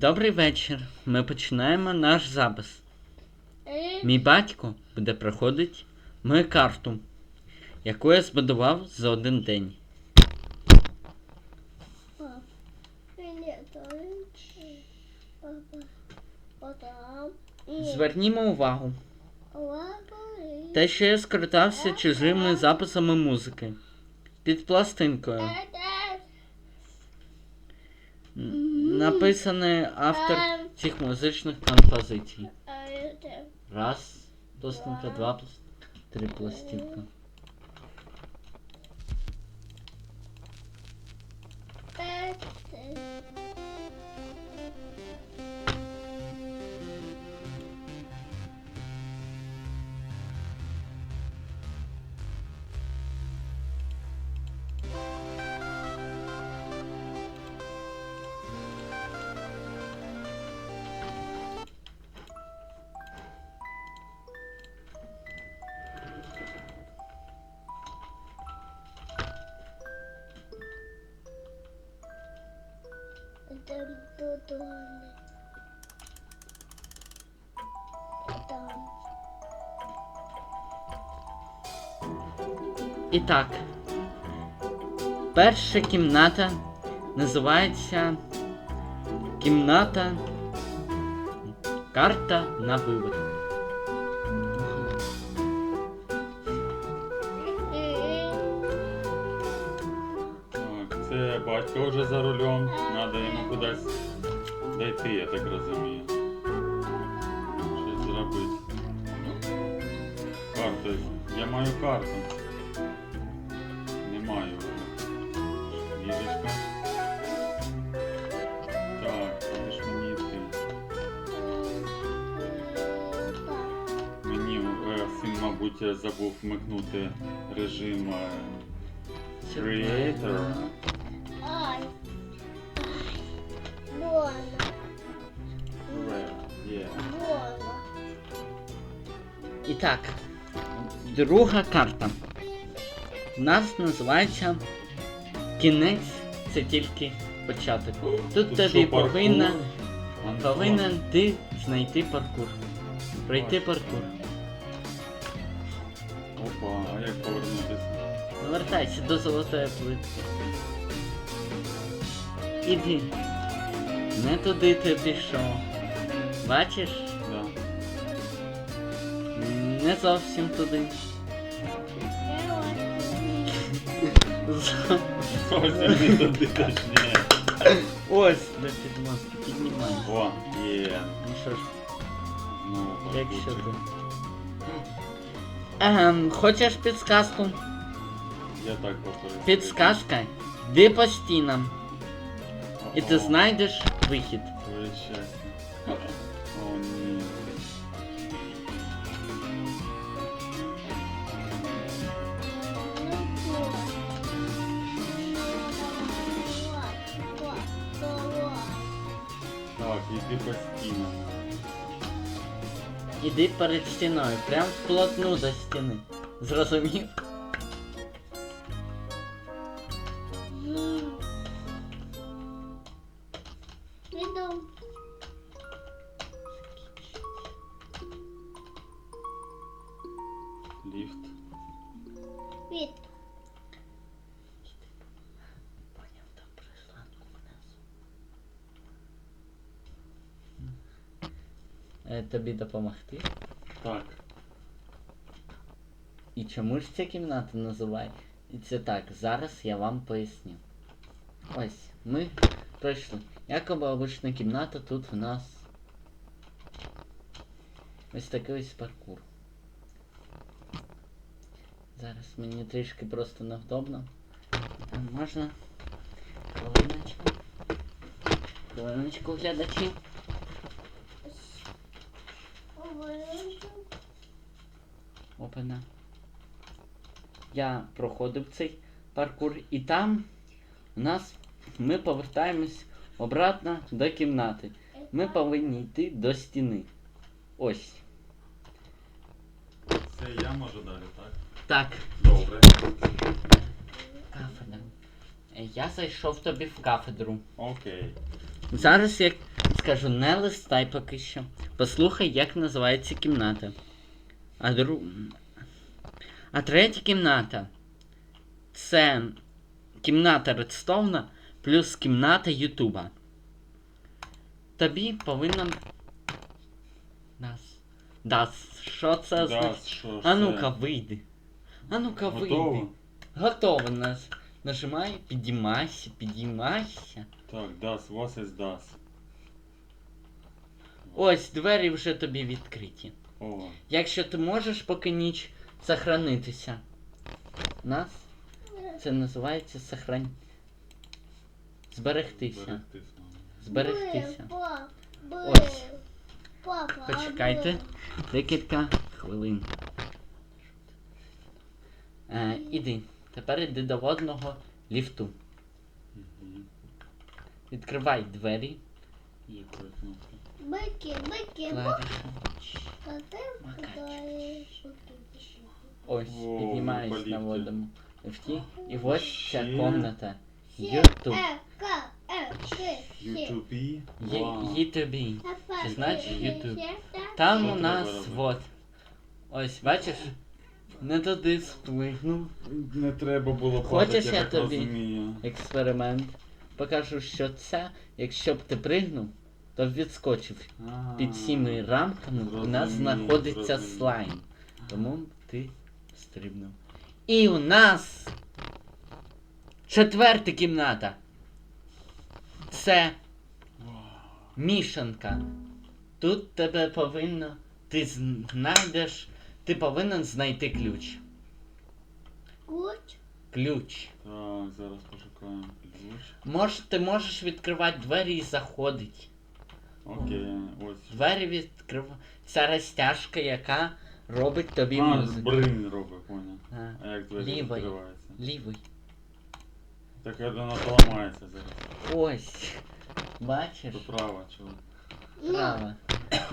Добрий вечір. Ми починаємо наш запис. Мій батько буде проходити мою карту, яку я збудував за один день. Звернімо увагу, те, що я скористався чужими записами музики під пластинкою. Написаний автор цих музичних композицій. Раз, пластинка, два, пластинка, три пластинка. Додому. Там. І так. Перша кімната називається кімната карта на вивод. Так, це батько вже за рулем. Надо йому кудись дойти, я так розумію. Щось зробити. Карту. Я маю карту. Не маю. Їжечка. Так, куди ж мені йти? Мені син, мабуть, забув вмикнути режим е, Creator. Так, друга карта. У нас називається Кінець це тільки початок. Тут Тут тобі що, повинна, повинен ти знайти паркур. Пройти паркур. Опа, а як повернутися? Повертайся до золотої плитки. Іди. Не туди ти пішов. Бачиш? Не зовсім туди. Зовсім не туди точніше. Ось до підмостки, піднімай. О, є. Ну що ж, Знову якщо паркурчик. ти. Ем, хочеш підсказку? Я так повторюю. Підсказка. Йди по стінам. І ти знайдеш вихід. Твоє щастя. О, ні. Так, іди по стінам. Іди перед стіною, прям вплотну до стіни. Зрозумів? Іду. Ліфт. Від. Поняв, там прийшла вниз. Е, тобі допомогти? Так. І чому ж ця кімната називає? І це так, зараз я вам поясню. Ось, ми пройшли. Якоби обична кімната, тут в нас ось такий ось паркур. Зараз мені трішки просто невдобно. А можна? Хвилиночку. Хвилиночку, глядачі. Опана. Я проходив цей паркур і там у нас ми повертаємось обратно до кімнати. Ми повинні йти до стіни. Ось. Це я можу далі, так? Так, Добре. кафедра. Я зайшов тобі в кафедру. Окей. Зараз я скажу не листай поки що. Послухай, як називається кімната. А дру... А третя кімната. Це кімната Редстоуна плюс кімната Ютуба. Тобі повинна. Дас. Дас. Що це значить? А ну-ка вийди. А ну-ка вийди. Готово? Нас. Нажимай, підіймайся, підіймайся. Так, das, was ist das? Ось двері вже тобі відкриті. О, Якщо ти можеш поки ніч сохранитися. Нас це називається сохран... Зберегтися. зберегтись. Зберегтися. Ось. Почекайте декілька хвилин. Е, іди. Тепер іди до водного ліфту. Відкривай двері. Якої кнопки? Бики, бики, Клавішу. Ось, піднімаюсь на ліфті. водному ліфті. І ось ця Ще. комната. Ютуб. Е, К, Е, Ш, Ш. YouTube? Вау. Ютубі. Це значить YouTube. е, Там Що у треба нас робити? вот. Ось, бачиш? Не туди сплигнув. Не треба було Хочеш, падати, я так тобі? розумію. Експеримент. Покажу, що це, якщо б ти пригнув, то відскочив. Під цими рамками у нас знаходиться слайм. Тому ти стрибнув. І у нас четверта кімната. Це мішанка. Тут тебе повинно. Ти знайдеш. Ти повинен знайти ключ. Куч. Ключ. Так, зараз пошукаємо ключ. Мож, ти можеш відкривати двері і заходити. Окей, ось. Двері відкрив. Ця розтяжка, яка робить тобі А, музику. брин робить, поняв. А, А як двері Лівий. відкриваються? Лівий. Так я думаю, поламається зараз. Ось. Бачиш? То право, чого? Право.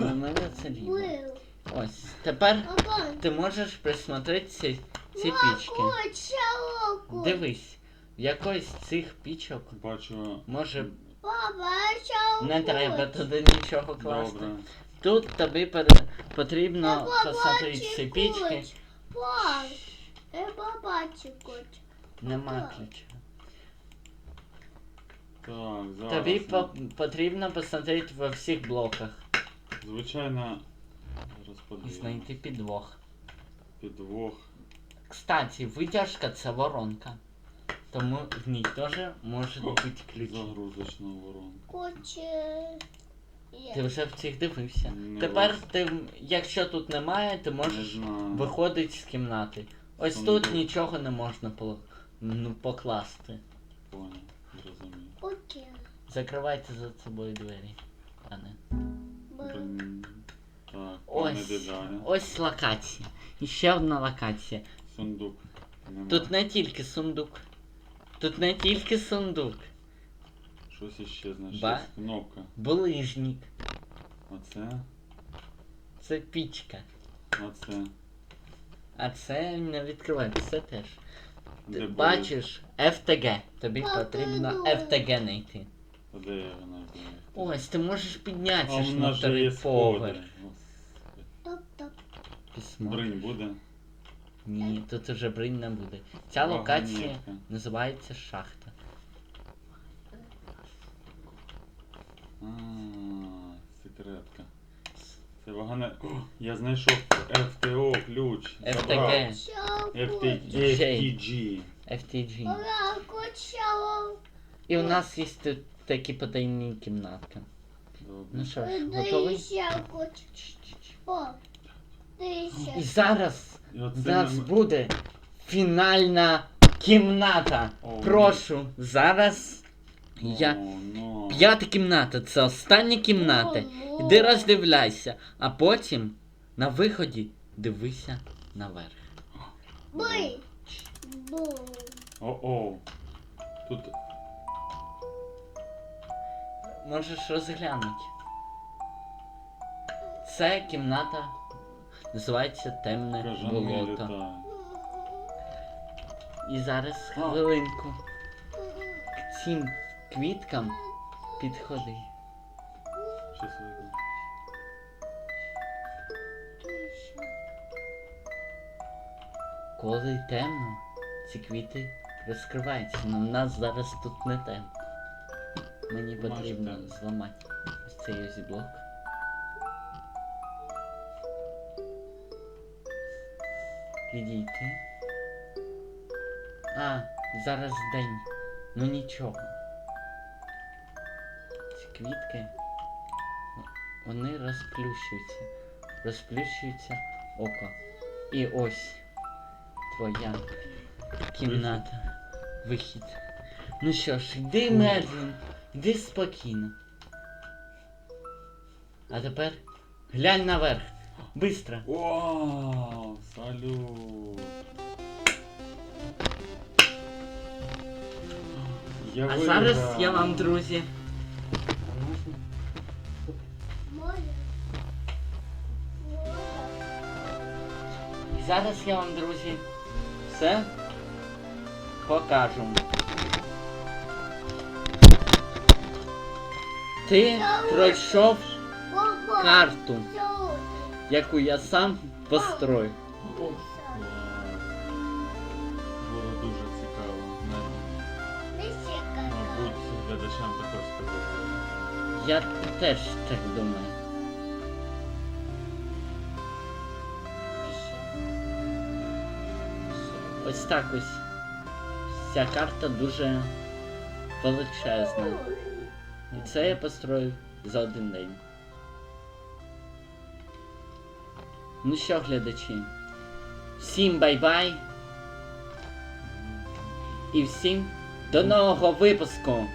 У мене це ліво. Был. Ось. Тепер Папа. ти можеш присмотрети ці, ці пічки. Шалоку. Дивись, в якоїсь з цих пічок Бачу. може. Не треба туди нічого класти. Добре. Тут тобі потрібно Папа, посмотрети бачи пічки. куч. Пап. Я побачу куч. Нема ключа. Так, зараз. Тобі по- потрібно посмотрети во всіх блоках Звичайно. і знайти підвох. Підвох. Кстати, витяжка це воронка. Тому в ній теж може бути ключ. Загрузочна воронка. Куч. е, Ти вже в цих дивився. Не Тепер вас. ти, якщо тут немає, ти можеш знаю. виходити з кімнати. Ось Сундук. тут нічого не можна по- ну, покласти. Понял, зрозумів. Окей. Закривайте за собою двері. Пане. Блін. Так, пане Ось. Ось локація. І ще одна локація. Сундук. Нема. Тут не тільки сундук. Тут не тільки сундук. Щось іще значить. Ба- Кнопка. Булижник. Оце. Це пічка. Оце. А це не відкривається, це теж. Ти Де бачиш FTG. Тобі потрібно. FTG знайти. були? Де я його знайду? Ось, ти можеш піднятися ж на нас вторий поверх. Письмо. Бринь буде? Ні, тут уже бринь не буде. Ця локація Вагонетка. називається шахта. А, секретка. Це вагоне. О, я знайшов ФТО ключ. FTG. Джей. FTG. FTG. Ура, куч, шалоку. І у нас є тут такі потайні кімнатки. Добре. Ну що ж, Дай готовий? ще куч. О. Дай ще. І зараз І оце нас ми- буде фінальна кімната. О, Прошу, зараз я. О, ну. П'ята кімната, це остання кімната. Іди ну. роздивляйся, а потім на виході дивися наверх. Бий. Бу. О-о. Тут Можеш розглянути. Це кімната називається темне кажани болото. І зараз хвилинку. К цим квіткам підходи. Щас вийду. Коли темно, ці квіти розкриваються, але в нас зараз тут не темно. Мені потрібно зламати ось цей ось блок. Підійти. А, зараз день. Ну нічого. Ці квітки. Вони розплющуються. Розплющується око. І ось твоя кімната. Вихід. Ну що ж, йди Мерлін, йди спокійно. А тепер глянь наверх. Быстро. Вау, салют. Я А зараз виграв. я вам, друзі. І зараз я вам, друзі, все покажу. Ти пройшов карту, яку я сам построю. О. Було дуже цікаво. Мабуть, глядачам також сподобалося. Я теж так думаю. Ось так ось. Ця карта дуже величезна. І це я построю за один день. Ну що, глядачі, всім бай-бай. І всім до нового випуску.